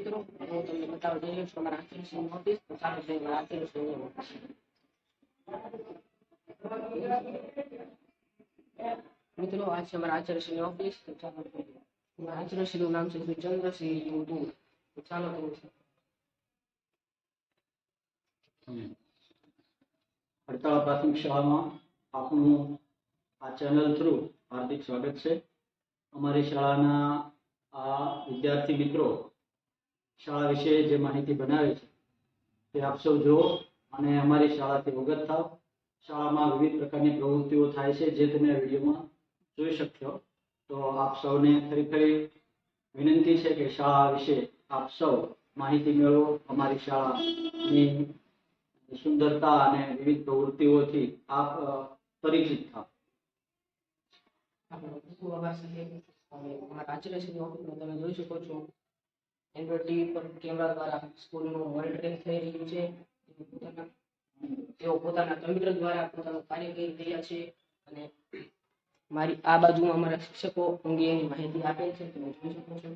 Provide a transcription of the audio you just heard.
મિત્રો હું તમને બતાવવા જઈ રહ્યો છું અમારા આચાર્યશ્રીની ઓફિસ તો ચાલો જઈએ અમારા આચાર્યશ્રીની ઓફિસ મિત્રો આ છે અમારા આચાર્યશ્રીની ઓફિસ તો ચાલો. અમારા આચાર્યશ્રીનું નામ છે શ્રી ચંદ્રસિંહ ટુટુ તો ચાલો જોઈએ હડતાળ પ્રાથમિક શાળામાં આપનું આ ચેનલ થ્રુ હાર્દિક સ્વાગત છે અમારી શાળાના આ વિદ્યાર્થી મિત્રો શાળા વિશે જે માહિતી બનાવે છે, તે આપ સૌ જુઓ અને અમારી શાળાથી અવગત થાવ શાળામાં વિવિધ પ્રકારની પ્રવૃત્તિઓ થાય છે, જે તમે વિડીયોમાં જોઈ શકશો. તો આપ સૌને ફરી ફરી વિનંતી છે કે શાળા વિશે આપ સૌ માહિતી મેળવો. અમારી શાળાની સુંદરતા અને વિવિધ પ્રવૃત્તિઓથી આપ પરિચિત થાવ આપણો ઓફિસમાં તમે જોઈ શકો છો. એન્ડ્રોઈડ ટીવી પર કેમેરા દ્વારા સ્કૂલનું મોનિટરિંગ થઈ રહ્યું છે. પોતાના તેઓ પોતાના કમ્પ્યુટર દ્વારા પોતાનું કાર્ય કરી રહ્યા છે અને મારી આ બાજુમાં અમારા શિક્ષકો અંગેની માહિતી આપેલ છે. તમે જોઈ શકો છો.